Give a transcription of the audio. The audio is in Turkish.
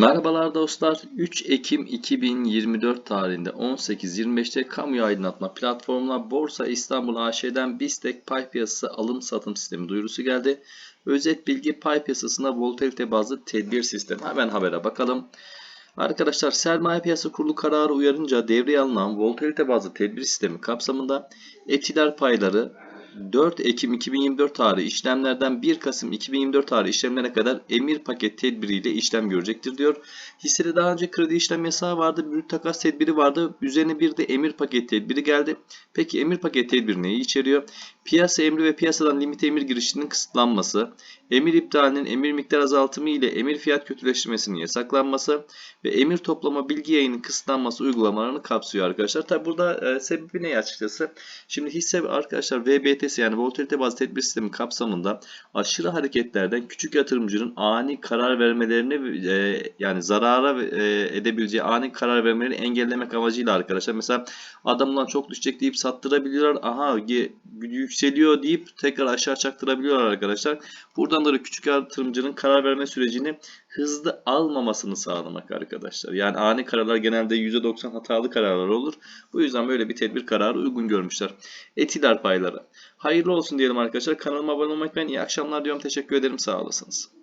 Merhabalar dostlar. 3 Ekim 2024 tarihinde 18.25'te kamu aydınlatma platformuna Borsa İstanbul AŞ'den BISTEK pay piyasası alım satım sistemi duyurusu geldi. Özet bilgi pay piyasasında volatilite bazlı tedbir sistemi. Hemen habere bakalım. Arkadaşlar sermaye piyasası kurulu kararı uyarınca devreye alınan volatilite bazlı tedbir sistemi kapsamında etiler payları 4 Ekim 2024 tarihi işlemlerden 1 Kasım 2024 tarihi işlemlerine kadar emir paket tedbiriyle işlem görecektir diyor. Hissede daha önce kredi işlem yasağı vardı, brüt takas tedbiri vardı. Üzerine bir de emir paket tedbiri geldi. Peki emir paket tedbiri neyi içeriyor? Piyasa emri ve piyasadan limit emir girişinin kısıtlanması, emir iptalinin emir miktar azaltımı ile emir fiyat kötüleştirmesinin yasaklanması ve emir toplama bilgi yayının kısıtlanması uygulamalarını kapsıyor arkadaşlar. Tabi burada e, sebebi ne açıkçası? Şimdi hisse arkadaşlar VBTS yani volatilite bazlı tedbir sistemi kapsamında aşırı hareketlerden küçük yatırımcının ani karar vermelerini e, yani zarara e, edebileceği ani karar vermelerini engellemek amacıyla arkadaşlar mesela adamdan çok düşecek deyip sattırabiliyorlar. Aha yükseliyor deyip tekrar aşağı çaktırabiliyorlar arkadaşlar. Buradan da küçük yatırımcının karar verme sürecini hızlı almamasını sağlamak arkadaşlar. Yani ani kararlar genelde %90 hatalı kararlar olur. Bu yüzden böyle bir tedbir kararı uygun görmüşler. Etiler payları. Hayırlı olsun diyelim arkadaşlar. Kanalıma abone olmayı unutmayın. İyi akşamlar diyorum. Teşekkür ederim. Sağ olasınız.